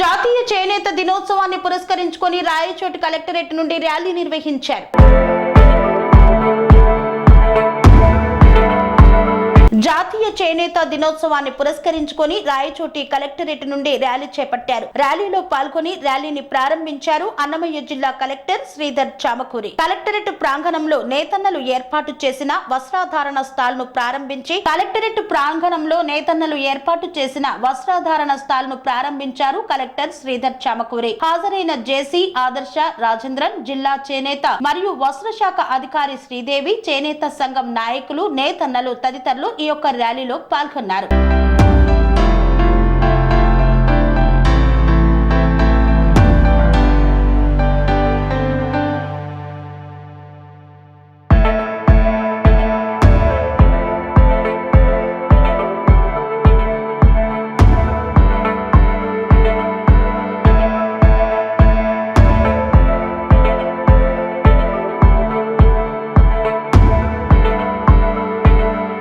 జాతీయ చేనేత దినోత్సవాన్ని పురస్కరించుకొని రాయచోటి కలెక్టరేట్ నుండి ర్యాలీ నిర్వహించారు. చేనేత దినోత్సవాన్ని పురస్కరించుకొని రాయచోటి కలెక్టరేట్ నుండి ర్యాలీ చేపట్టారు. ర్యాలీలో పాల్గొని ర్యాలీని ప్రారంభించారు అన్నమయ్య జిల్లా కలెక్టర్ శ్రీధర్ చామకూరి. కలెక్టరేట్ ప్రాంగణంలో నేతన్నలు ఏర్పాటు చేసిన వస్త్రాధారణ స్టాల్ను ప్రారంభించి కలెక్టరేట్ ప్రాంగణంలో నేతన్నలు ఏర్పాటు చేసిన వస్త్రాధారణ స్టాల్ను ప్రారంభించారు కలెక్టర్ శ్రీధర్ చామకూరి. హాజరైన జేసీ ఆదర్శ రాజేంద్రన్ జిల్లా చేనేత మరియు వస్త్ర శాఖ అధికారి శ్రీదేవి చేనేత సంఘం నాయకులు నేతన్నలు తదితరులు ఈ యొక్క ర్యాలీలో పాల్గొన్నారు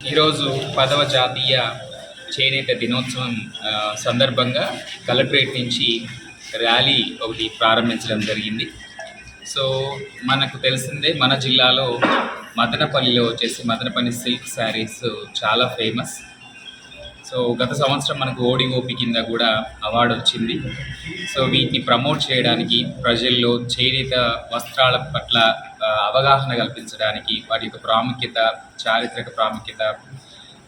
ఈరోజు పదవ జాతీయ చేనేత దినోత్సవం సందర్భంగా కలెక్టరేట్ నుంచి ర్యాలీ ఒకటి ప్రారంభించడం జరిగింది. సో మనకు తెలిసిందే మన జిల్లాలో మదనపల్లిలో వచ్చేసి మదనపల్లి సిల్క్ శారీస్ చాలా ఫేమస్. సో గత సంవత్సరం మనకు ఓడిఓపి కింద కూడా అవార్డు వచ్చింది. సో వీటిని ప్రమోట్ చేయడానికి ప్రజల్లో చేనేత వస్త్రాల పట్ల అవగాహన కల్పించడానికి వాటి యొక్క ప్రాముఖ్యత చారిత్రక ప్రాముఖ్యత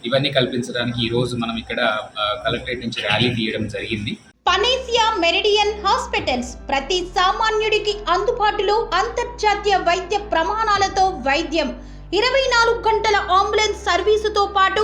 ఇవన్నీ కల్పించడానికి ఈరోజు మనం ఇక్కడ కలెక్టరేట్ నుంచి ర్యాలీ తీయడం జరిగింది. పనేసియా మెరిడియన్ హాస్పిటల్స్ ప్రతి సామాన్యుడికి అందుబాటులో అంతర్జాతీయ వైద్య ప్రమాణాలతో వైద్యం. ఇరవై నాలుగు గంటల అంబులెన్స్ సర్వీసుతో పాటు